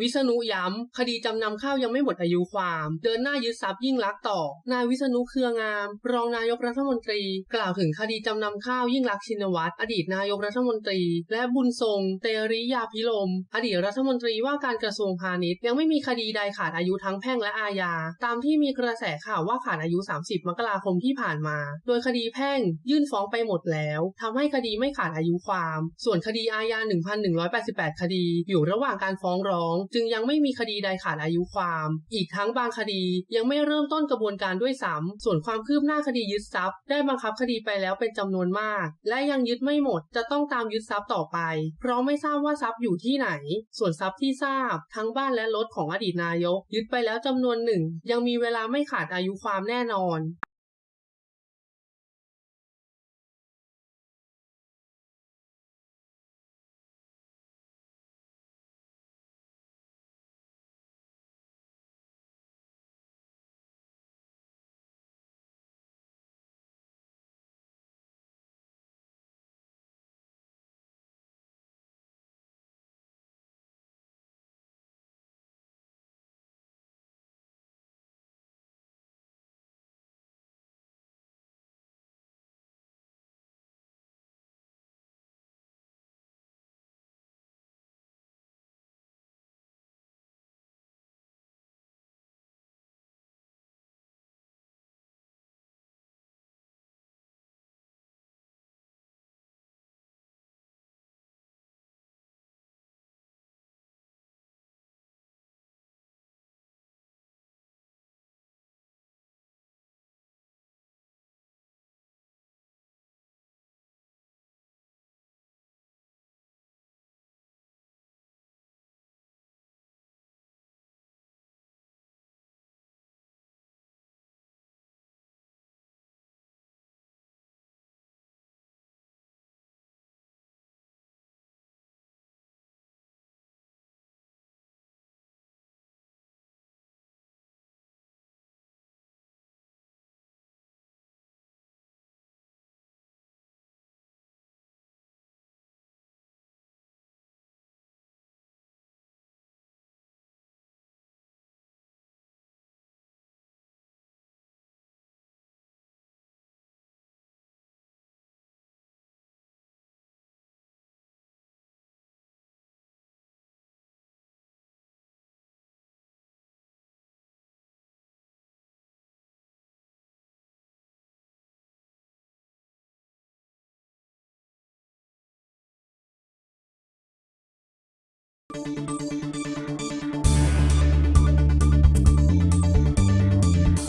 วิษณุย้ำ คดีจำนำข้าวยังไม่หมดอายุความ เดินหน้ายึดทรัพย์ยิ่งลักษณ์ต่อ นายวิษณุเครืองาม รองนายกรัฐมนตรี กล่าวถึงคดีจำนำข้าวยิ่งลักษณ์ชินวัตรอดีตนายกรัฐมนตรี และบุญทรง เตริยาพิลมอดีตรัฐมนตรีว่าการกระทรวงพาณิชย์ยังไม่มีคดีใดขาดอายุทั้งแพ่งและอาญา ตามที่มีกระแสข่าวว่าขาดอายุ 30 มกราคมที่ผ่านมา โดยคดีแพ่ง ยื่นฟ้องไปหมดแล้วทำให้คดีไม่ขาดอายุความ ส่วนคดีอาญา 1,188 คดี อยู่ระหว่างการฟ้องร้องจึงยังไม่มีคดีใดขาดอายุความ อีกทั้งบางคดียังไม่เริ่มต้นกระบวนการด้วยซ้ำส่วนความคืบหน้าคดียึดทรัพย์ ได้บังคับคดีไปแล้วเป็นจำนวนมาก และยังยึดไม่หมดจะต้องตามยึดทรัพย์ต่อไป เพราะไม่ทราบว่าทรัพย์อยู่ที่ไหน ส่วนทรัพย์ที่ทราบ ทั้งบ้านและรถของอดีตนายก ยึดไปแล้วจำนวนหนึ่ง ยังมีเวลาไม่ขาดอายุความแน่นอน